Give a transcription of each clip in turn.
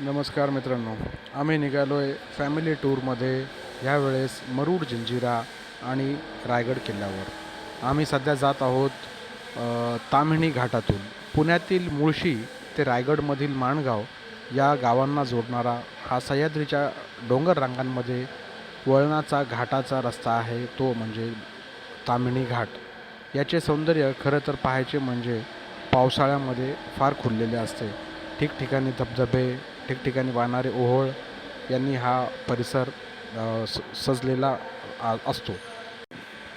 नमस्कार मित्रांनो आम्ही निघालो आहे फॅमिली टूरमध्ये ह्यावेळेस मरूड जंजिरा आणि रायगड किल्ल्यावर. आम्ही सध्या जात आहोत ताम्हिणी घाटातून. पुण्यातील मुळशी ते रायगडमधील माणगाव या गावांना जोडणारा हा सह्याद्रीच्या डोंगर रांगांमध्ये वळणाचा घाटाचा रस्ता आहे तो म्हणजे ताम्हिणी घाट. याचे सौंदर्य खरं तर पाहायचे म्हणजे पावसाळ्यामध्ये फार खुललेले असते. ठिकठिकाणी धबधबे ठिकठिकाणी वाहणारे ओहोळ यांनी हा परिसर स सजलेला आ- असतो.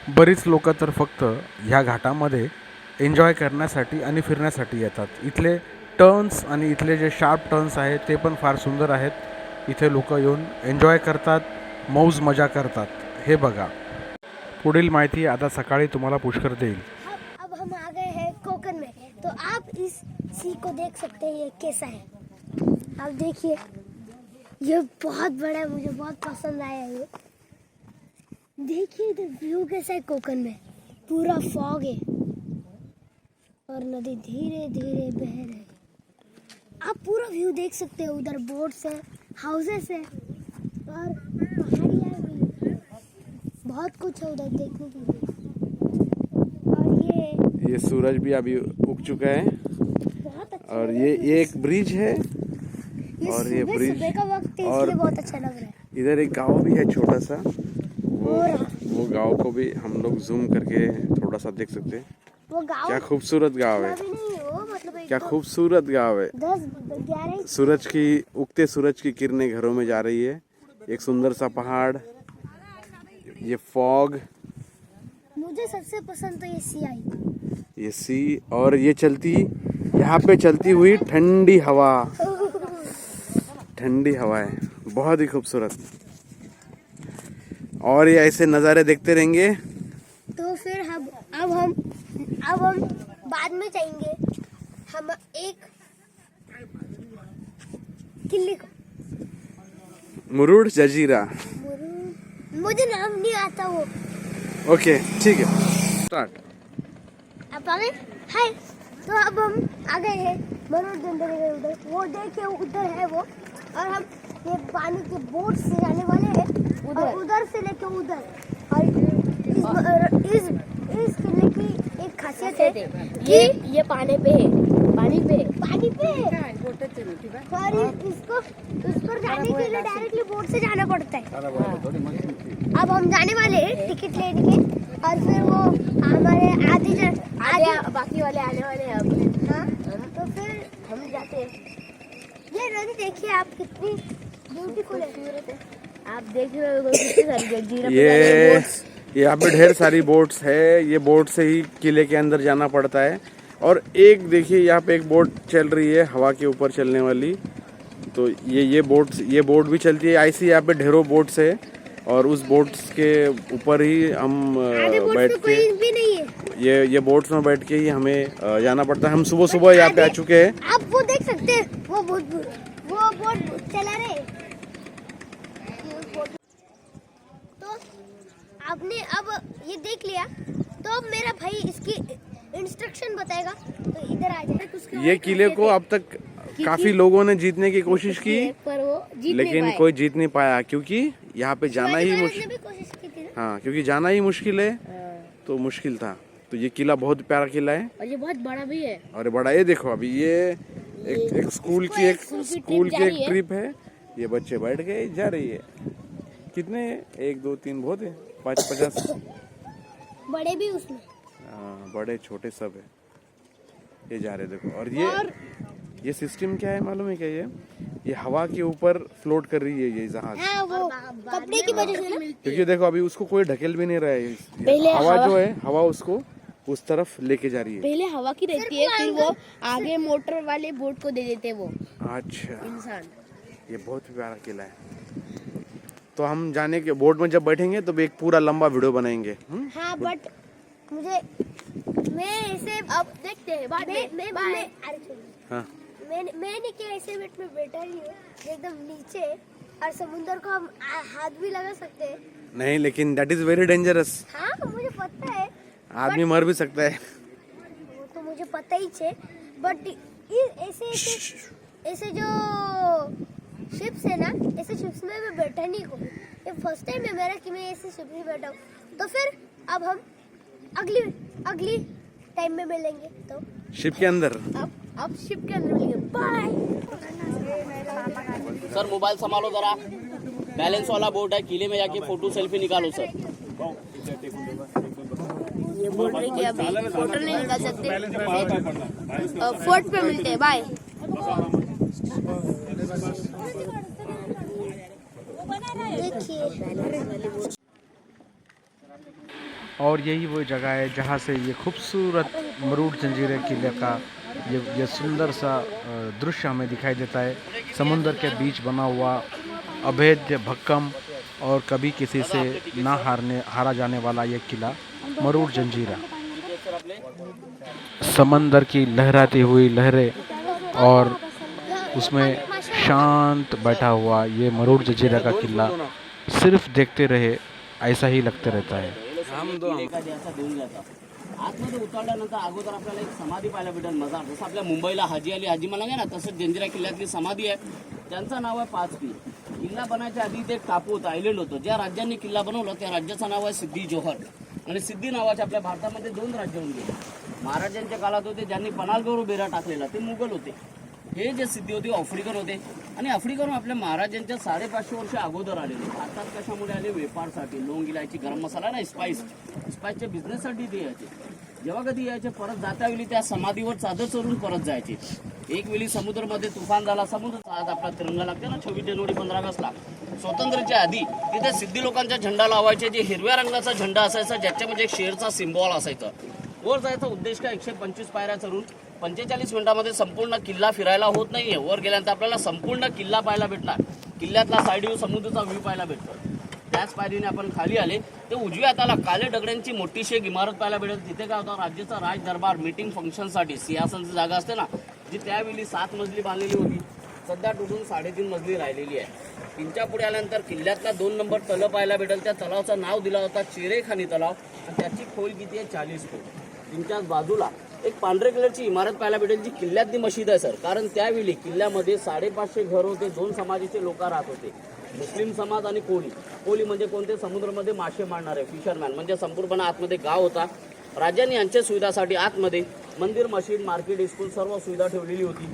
बरीच लोक तर फक्त ह्या घाटामध्ये एन्जॉय करण्यासाठी आणि फिरण्यासाठी येतात. इथले टर्न्स आणि इथले जे शार्प टर्न्स आहेत ते पण फार सुंदर आहेत. इथे लोक येऊन एन्जॉय करतात मौज मजा करतात. हे बघा. पुढील माहिती आता सकाळी तुम्हाला पुष्कर देईल. अब हम आ गए हैं कोकण में. तो आप इस सी को देख सकते हैं ये कैसा है? आप देखिए ये बहुत बड़ा है मुझे बहुत पसंद आया ये। देखिए इधर व्यू कैसा है कोकन में पूरा फॉग है। और नदी धीरे धीरे बह रही है। आप पूरा व्यू देख सकते हैं उधर बोट्स है हाउसेस है और पहाड़ियाँ भी बहुत कुछ है उधर देखने के लिए। और ये ये सूरज भी अभी उग चुका है। अच्छा और ये ये एक ब्रिज है। और ये ब्रिज और- बहुत अच्छा लग रहा है। इधर एक गाँव भी है छोटा सा। वो हो। वो गाँव को भी हम लोग जूम करके थोड़ा सा देख सकते हैं। वो गाँव क्या खूबसूरत गाँव है। मतलब क्या खूबसूरत गाँव है। दस सूरज की उगते सूरज की किरणें घरों में जा रही है। एक सुंदर सा पहाड़ ये फॉग मुझे सबसे पसंद तो ये सी आई। ये सी और ये चलती यहाँ पे चलती हुई ठंडी हवा। ठंडी हवा है। बहुत ही खूबसूरत। और ये ऐसे नज़ारे देखते रहेंगे। तो फिर हम अब हम अब हम बाद में जाएँगे। हम एक किले को। मुरुड जजीरा। मुझे नाम नहीं आता वो। ओके ठीक है। स्टार्ट अब आ गए हाय तो अब हम आ गए हैं। मनोरंजन के उधर। वो देखिए उधर है वो। और हम ये पानी के बोट से जाने वाले हैं उधर। उधर से लेके उधर। और इस इस इस किले की एक खासियत है ये ये पानी पे है। पानी पे पानी पे और इसको उस पर जाने के लिए डायरेक्टली बोट से जाना पड़ता है। अब हम जाने वाले हैं टिकट लेने के। और फिर वो हमारे आधे जन आधे आधे बाकी वाले आने वाले हैं अब। हाँ। तो फिर हम जाते हैं। ये नदी देखिए आप कितनी ब्यूटीफुल है। आप देख रहे हो कितनी सारी जंजीरें ये। यहाँ पे ढेर सारी बोट्स है। ये बोट से ही किले के अंदर जाना पड़ता है। और एक देखिए यहाँ पे एक बोट चल रही है हवा के ऊपर चलने वाली। तो ये ये बोट ये बोट भी चलती है। ऐसी यहाँ पे ढेरों बोट्स है। और उस बोट्स के ऊपर ही हम बैठ के भी नहीं है। ये ये बोट्स में बैठ के ही हमें जाना पड़ता है। हम सुबह सुबह यहाँ पे आ चुके हैं। आप वो देख सकते हैं। वो बोट वो बोट चला रहे तो आपने अब ये देख लिया तो अब मेरा भाई इसकी इंस्ट्रक्शन बताएगा। तो इधर आ जाए। ये किले को अब तक काफ़ी लोगों ने जीतने की कोशिश की पर वो जीत लेकिन पाए। कोई जीत नहीं पाया क्योंकि यहाँ पे जाना ही मुश्किल ने भी कोशिश की थी ना। हाँ क्योंकि जाना ही मुश्किल है तो मुश्किल था। तो ये किला बहुत प्यारा किला है। और ये बहुत बड़ा भी है। और बड़ा ये देखो अभी ये एक एक स्कूल की एक स्कूल की एक ट्रिप है। ये बच्चे बैठ गए जा रही है। कितने? एक दो तीन बहुत है। पाँच पचास? बड़े भी उसमें। हाँ, बड़े छोटे सब है। ये जा रहे देखो। और ये और... ये सिस्टम क्या है मालूम है क्या ये? ये हवा के ऊपर फ्लोट कर रही है ये जहाज़। हाँ वो कपड़े की वजह से क्योंकि देखो अभी उसको कोई ढकेल भी नहीं रहा है। हवा हवा- जो है हवा उसको उस तरफ़ लेके जा रही है। पहले हवा की रहती है फिर वो आगे मोटर वाले बोट को दे देते वो। अच्छा। इंसान। ये बहुत प्यारा किला है। तो हम जाने के बोट में जब बैठेंगे तो एक पूरा लंबा वीडियो बनाएँगे। हम्म? हाँ बट मुझे मैं ऐसे अब देखते हैं। बाद मैं में मैं। हाँ। मैंने मैंने क्या ऐसे बेट में बैठा ही हूँ? एकदम नीचे और समुंदर को हम हाथ भी लगा सकते हैं। नहीं लेकिन दैट इज़ वेरी डेंजरस हाँ मुझे पता है। आदमी मर भी सकता है। वो तो मुझे पता ही है बट ऐसे ऐसे ऐसे जो शिप्स है ना ऐसे शिप्स में मैं बैठा नहीं को ये फ़र्स्ट टाइम है मेरा कि मैं ऐसे शिप में बैठा हूँ। तो फिर अब हम अगली अगली टाइम में मिलेंगे तो शिप के अंदर। अब अब शिप के अंदर मिलेंगे। बाय सर मोबाइल संभालो जरा। बैलेंस वाला बोट है किले में जाके फ़ोटो सेल्फी निकालो सर ये बोल रहे कि अभी फ़ोटो नहीं निकाल सकते। फोर्ट पे मिलते हैं। बाय। और यही वो जगह है जहाँ से ये खूबसूरत मरूड जंजीरे किले का ये ये सुंदर सा दृश्य हमें दिखाई देता है। समुंदर के बीच बना हुआ अभेद्य भक्कम और कभी किसी से ना हारने हारा जाने वाला ये किला। मरूड जंजीरा। समंदर की लहराती हुई लहरें और उसमें शांत बैठा हुआ ये मरूड जंजीरा का किला सिर्फ़ देखते रहे, ऐसा ही लगते रहता है। अगोदर मुंबईला हाजी अली, हाजी ना किल्ल्यातली समाधी आहे. त्यांचं नाव आहे पाचपी किल्ला बनायच्या आधी ते टापू होतं आयलंड होतं. ज्या राज्यांनी किल्ला बनवलं त्या राज्याचं नाव आहे सिद्धी जोहर. आणि सिद्धी नावाचे आपल्या भारतामध्ये दोन राज्य होऊन गेले. महाराजांच्या काळात होते ज्यांनी पनालगौर बेरा टाकलेला ते मुघल होते. हे जे सिद्धी होते आफ्रिकन होते. आणि आफ्रिकन आपल्या महाराजांच्या साडेपाचशे वर्ष अगोदर आलेले. भारतात कशामुळे आले? वेपारसाठी लोंग इलायची गरम मसाला ना स्पाईस स्पाईसच्या बिझनेससाठी ते यायचे. जेव्हा कधी यायचे? परत जाता वेळी त्या समाधीवर चादर चढून परत जायचे. एक वेळी समुद्रमध्ये तुफान झाला समुद्र आज आपला तिरंगा लागते ना छव्वीस जानेवारी पंधरा ऑगस्टला स्वातंत्र्याच्या आधी तिथे सिद्धी लोकांचा झेंडा लावायचे जे हिरव्या रंगाचा झेंडा असायचा ज्याच्या म्हणजे एक शेरचा सिम्बॉल असायचा. वर जायचा उद्देश काय? एकशे पंचवीस पायऱ्या चढून पंचेचाळीस मिनिटामध्ये संपूर्ण किल्ला फिरायला होत नाहीये. वर गेल्यानंतर आपल्याला संपूर्ण किल्ला पाहायला भेटणार. किल्ल्यातला साईड व्ह्यू समुद्राचा व्ह्यू पाहायला भेटतो. त्याच पायरीने आपण खाली आले. ते उजव्या हाताला काले दगड्यांची मोठीशी एक इमारत पाहायला भेटेल. तिथे काय होतं? राज्याचा राज दरबार मीटिंग फंक्शनसाठी सिंहासनची जागा असते ना जी त्यावेळी सात मजली बांधलेली होती. सध्या टोटल साडेतीन मजली राहिलेली आहे. तीनच्या पुढे आल्यानंतर किल्ल्यातला दोन नंबर तलाव पाहायला भेटेल. त्या तलावाचं नाव दिला होता चिरेखानी तलाव. आणि त्याची खोल किती आहे? चाळीस फूट. तीनच्याच बाजूला एक पांढरे कलरची इमारत पाहायला भेटेल जी किल्ल्यातली मशीद आहे सर. कारण त्यावेळी किल्ल्यामध्ये साडेपाचशे घर होते दोन समाजाचे लोक राहत होते. मुस्लिम समाज आणि कोळी. कोळी म्हणजे कोणते? समुद्रामध्ये मासे मारणारे फिशरमॅन म्हणजे संपूर्ण आतमध्ये गाव होता. राजांनी यांच्या सुविधासाठी आतमध्ये मंदिर मशीद मार्केट स्कूल सर्व सुविधा ठेवलेली होती.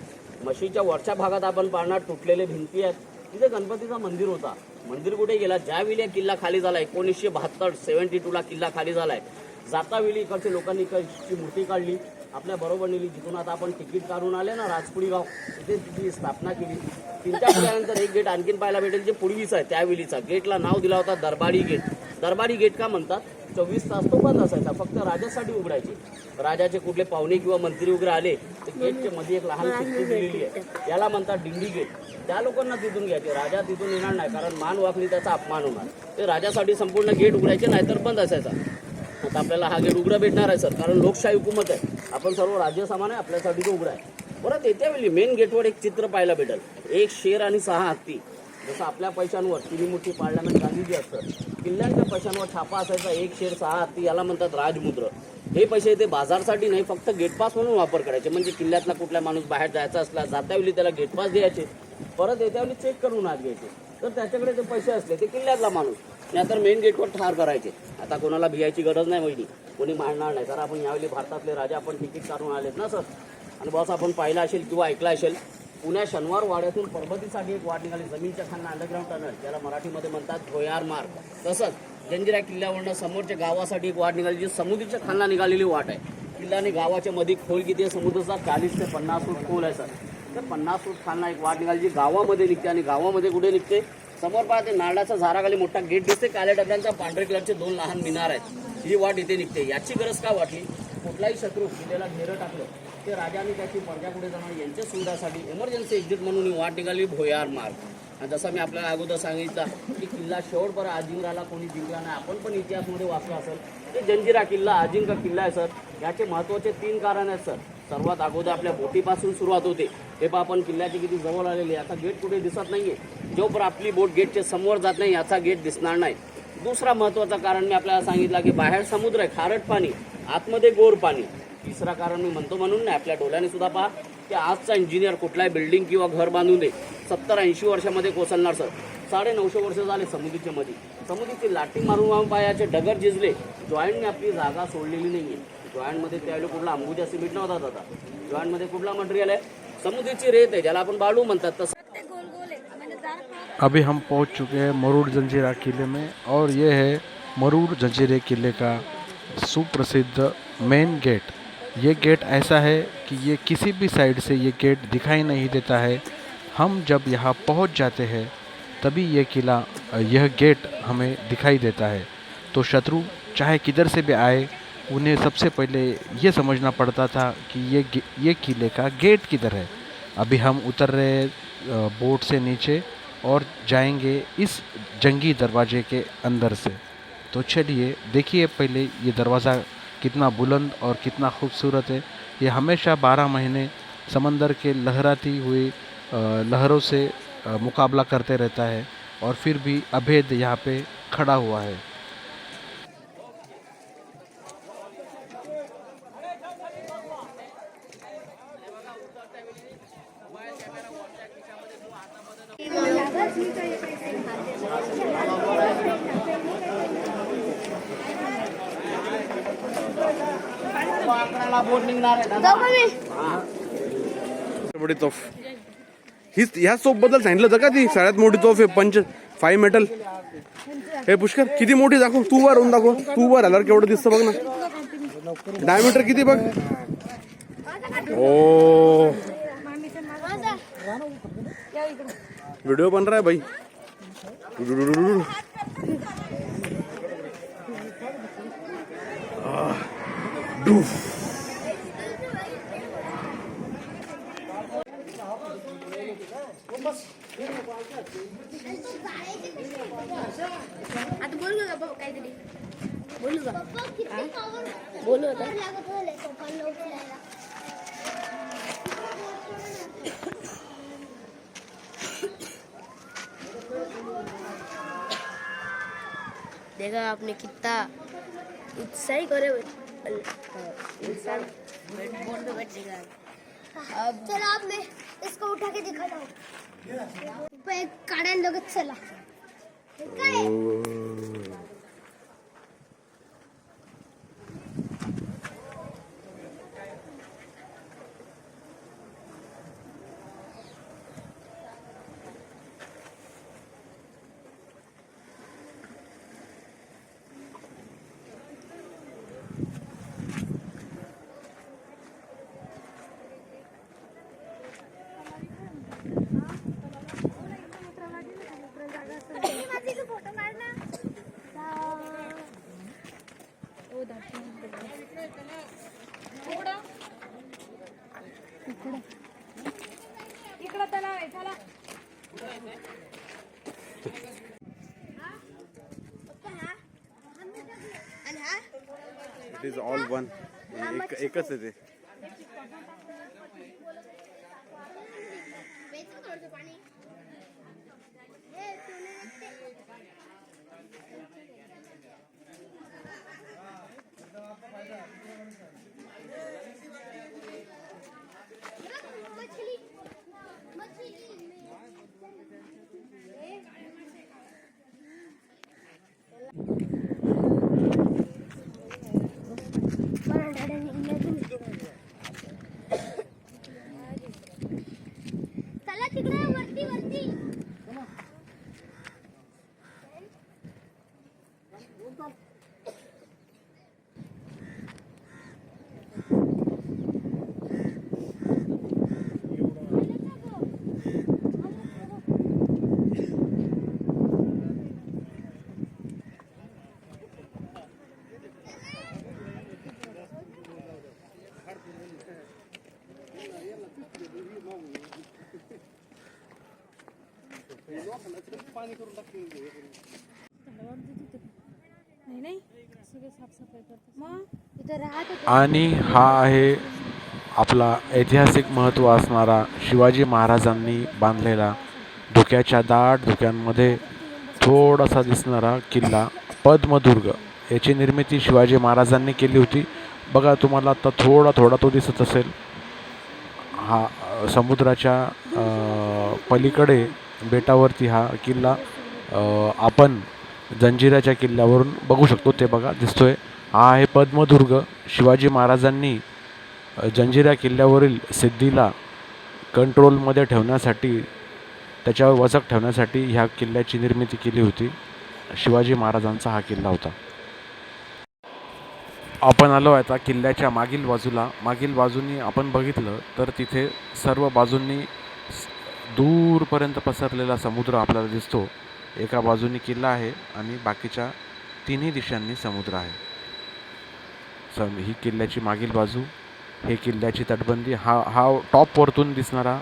मशीदच्या वरच्या भागात आपण पाहणार तुटलेले भिंती आहेत. तिथे गणपतीचा मंदिर होता. मंदिर कुठे गेला? ज्यावेळी किल्ला खाली झाला एकोणीसशे बहात्तर सेव्हन्टी टूला किल्ला खाली झालाय. जातावेळी इकडच्या लोकांनी इकडची मूर्ती काढली. आपल्या बरोबर नेली. जिथून आता आपण तिकीट काढून आले ना राजपुरी गाव तिथे तिची स्थापना केली. तीन चार पुढ्यानंतर एक गेट आणखीन पाहायला भेटेल जे पूर्वीचा आहे त्यावेळीचा. गेटला नाव दिला होता दरबारी गेट. दरबारी गेट का म्हणतात? चोवीस तास तो बंद असायचा. फक्त राजासाठी उघडायचे. राजाचे कुठले पाहुणे किंवा मंत्री वगैरे आले तर गेटच्या मध्ये एक लहान खिडकी दिलेली आहे. याला म्हणतात डिंडी गेट. त्या लोकांना तिथून घ्यायचे. राजा तिथून येणार नाही कारण मान वाकली त्याचा अपमान होणार. ते राजासाठी संपूर्ण गेट उघडायचे नाहीतर बंद असायचा. आता आपल्याला हा गेट उघडा भेटणार आहे सर. कारण लोकशाही हुकूमत आहे. आपण सर्व राज्य समान आहे आपल्यासाठी तो उघडा आहे. परत येत्या वेळी मेन गेटवर एक चित्र पाहायला भेटेल. एक शेर आणि सहा हत्ती. जसं आपल्या पैशांवर तिन्ही मोठी पार्लमेंट गांधीजी असतं किल्ल्यांच्या पैशांवर छापा असायचा एक शेर सहा हत्ती याला म्हणतात राजमुद्र. हे पैसे ते बाजारसाठी नाही फक्त गेटपास म्हणून वापर करायचे. म्हणजे किल्ल्यातला कुठला माणूस बाहेर जायचा असला जात्यावेळी त्याला गेटपास द्यायचे. परत येत्यावेळी चेक करून आत घ्यायचे. तर त्याच्याकडे ते पैसे असले ते किल्ल्यातला माणूस. नाहीतर मेन गेटवर ठार करायचे. आता कोणाला भियायची गरज नाही वहिनी. कोणी मारणार नाही. कारण आपण यावेळी भारतातले राजा आपण तिकीट काढून आलेत ना सर आणि बॉस आपण पाहिलं असेल किंवा ऐकलं असेल पुण्या शनिवार वाड्यातून पर्वतीसाठी एक वाट निघाली. जमीनच्या खालनं अंडरग्राऊंड टनल ज्याला मराठीमध्ये म्हणतात भोयार मार्ग. तसंच जंजिरा किल्ल्यावरनं समोरच्या गावासाठी एक वाट निघाली जी समुद्रीच्या खालना निघालेली वाट आहे. किल्ला आणि गावाच्या मध्ये खोल किती आहे? समुद्राचा चाळीस ते पन्नास फूट खोल आहे सर. तर पन्नास फूट खालना एक वाट निघाली जी गावामध्ये निघते आणि गावामध्ये कुठे निघते? समोर पाहते नारळाच्या झाडाखाली मोठा गेट दिसते काल्या डब्यांचा पांढरे कलरचे दोन लहान मिनार आहेत. ही वाट इथे निघते. याची गरज का वाटली? कुठलाही शत्रू किल्ल्याला घेरं टाकलं ते राजाने त्याची पडद्या पुढे जाणार यांच्या सुविधासाठी इमर्जन्सी एक्झिट म्हणून ही वाट निघाली भोयार मार्ग. आणि जसं मी आपल्याला अगोदर सांगितलं की किल्ला शेवटपर्यंत अजिंक्यला कोणी जिंकला नाही. आपण पण इतिहासमध्ये वाचलं असेल ते जंजिरा किल्ला अजिंक्य किल्ला आहे सर. याचे महत्त्वाचे तीन कारण आहेत सर. सर्वात अगोदर आपल्या बोटीपासून सुरुवात होते. हे पहा आपण किल्ल्याची किती जवळ आलेली आहे. आता गेट कुठे दिसत नाही आहे जोपर्यंत आपली बोट गेटच्या समोर जात नाही याचा गेट दिसणार नाही. दुसरा महत्वाचं कारण मी आपल्याला सांगितलं की बाहेर समुद्र आहे खारट पाणी आतमध्ये गोर पाणी. तिसरा कारण मी म्हणतो म्हणून नाही आपल्या डोळ्याने सुद्धा पहा की आजचा इंजिनियर कुठलाही बिल्डिंग किंवा घर बांधून दे. सत्तर ऐंशी वर्षामध्ये कोसळणार सर साडे नऊशे वर्ष झाले समुद्रीच्या मध्ये समुद्रीची लाटी मारून मारून पायाचे डगर झिजले. जॉईंटने आपली जागा सोडलेली नाही आहे जॉईंटमध्ये त्यावेळी कुठला अंबुजा सिमेंट नव्हता दादा. जॉईंटमध्ये कुठला मटेरियल आहे? समुद्रीची रेत आहे ज्याला आपण बाळू म्हणतात. तसं अभी हम पहुँच चुके हैं मरूड जंजीरा किले में और ये है मरूड जंजीरे किले का सुप्रसिद्ध मेन गेट ये गेट ऐसा है कि ये किसी भी साइड से ये गेट दिखाई नहीं देता है। हम जब यहाँ पहुँच जाते हैं, तभी ये किला, यह गेट हमें दिखाई देता है। तो शत्रु चाहे किधर से भी आए, उन्हें सबसे पहले ये समझना पड़ता था कि ये ये किले का गेट किधर है। अभी हम उतर रहे बोट से नीचे। और जाएँगे इस जंगी दरवाजे के अंदर से। तो चलिए, देखिए पहले ये दरवाज़ा कितना बुलंद और कितना खूबसूरत है। ये हमेशा बारह महीने समंदर के लहराती हुई लहरों से मुकाबला करते रहता है और फिर भी अभेद यहाँ पे खड़ा हुआ है। मोठी तोफ हीच ह्या सोपबद्दल सांगितलं होतं का ती? सगळ्यात मोठी तोफ आहे पंच फाय मेटल हे पुष्कर किती मोठी दाखव तू वर होऊन दाखव. तू वर आल्यावर केवढं दिसतं बघ ना. डायमीटर किती बघ. ओ. व्हिडिओ बन रहा है भाई. Ah, डूफ आता बोल का भाऊ काहीतरी? बोलू का? बोलू आता. देखा आपने कितना उत्साही करे इंसान बैठ बोल पे बैठ जाएगा अब चलो अब मैं इसको उठा के दिखाता हूँ पप्पा एक काढायला लगत चला हे काय आहे? इट इज ऑल वन एक एकच आहे ते. आणि हा आहे आपला ऐतिहासिक महत्त्व असणारा शिवाजी महाराजांनी बांधलेला धुक्याच्या दाट धुक्यांमध्ये थोडासा दिसणारा किल्ला पद्मदुर्ग. याची निर्मिती शिवाजी महाराजांनी केली होती. बघा तुम्हाला आता थोडा थोडा तो दिसत असेल. हा समुद्राच्या पलीकडे बेटावरती हा किल्ला आपण जंजिराच्या किल्ल्यावरून बघू शकतो. ते बघा दिसतोय. हा आहे पद्मदुर्ग. शिवाजी महाराजांनी जंजिरा किल्ल्यावरील सिद्धीला कंट्रोलमध्ये ठेवण्यासाठी त्याच्यावर वचक ठेवण्यासाठी ह्या किल्ल्याची निर्मिती केली होती. शिवाजी महाराजांचा हा किल्ला होता. आपण आलो आता किल्ल्याच्या मागील बाजूला. मागील बाजूनी आपण बघितलं तर तिथे सर्व बाजूंनी दूरपर्यंत पसरलेला समुद्र आपल्याला दिसतो. एका बाजूनी किल्ला आहे आणि बाकीच्या तिन्ही दिशांनी समुद्र आहे. सम ही किल्ल्याची मागील बाजू हे किल्ल्याची तटबंदी हा हा टॉपवरतून दिसणारा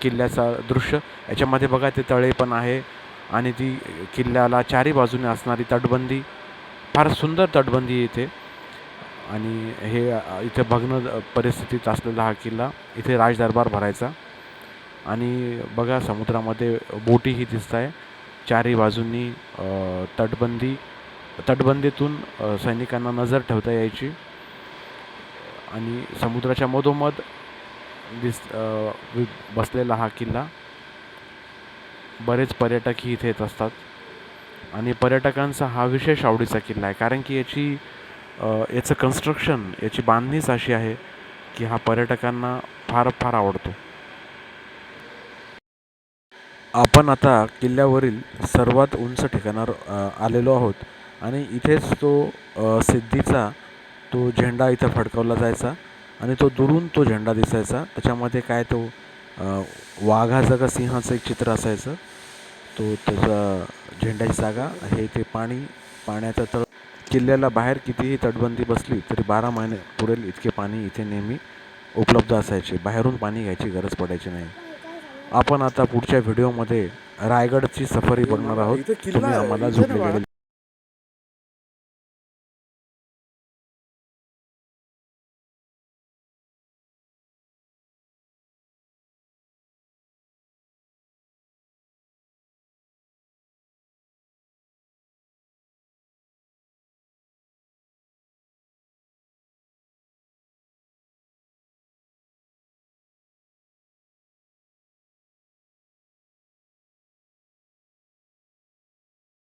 किल्ल्याचा दृश्य. याच्यामध्ये बघा ते तळे पण आहे आणि ती किल्ल्याला चारी बाजूने असणारी तटबंदी फार सुंदर तटबंदी इथे. आणि हे इथे भग्न परिस्थितीत असलेला हा किल्ला इथे राजदरबार भरायचा. आणि बघा समुद्रामध्ये बोटीही दिसत आहे चारही बाजूंनी तटबंदी तटबंदीतून सैनिकांना नजर ठेवता यायची. आणि समुद्राच्या मधोमध दिस बसलेला हा किल्ला बरेच पर्यटकही इथे येत असतात. आणि पर्यटकांचा हा विशेष आवडीचा किल्ला आहे. कारण की याची याचं कन्स्ट्रक्शन याची बांधणीच अशी आहे की हा पर्यटकांना फार फार आवडतो. आपण आता किल्ल्यावरील सर्वात उंच ठिकाणावर आलेलो आहोत. आणि इथेच तो सिद्धीचा तो झेंडा इथं फडकवला जायचा आणि तो दुरून तो झेंडा दिसायचा. त्याच्यामध्ये काय तो वाघाचं का सिंहाचं एक चित्र असायचं. तो त्याचा झेंड्याची जागा हे ते पाणी पाण्याचं तळ. किल्ल्याला बाहेर कितीही तटबंदी बसली तरी बारा महिने पुरेल इतके पाणी इथे नेहमी उपलब्ध असायचे. बाहेरून पाणी घ्यायची गरज पडायची नाही. आपण आता पुढच्या व्हिडिओमध्ये रायगडची सफारी बघणार आहोत. तुम्ही आम्हाला झोपले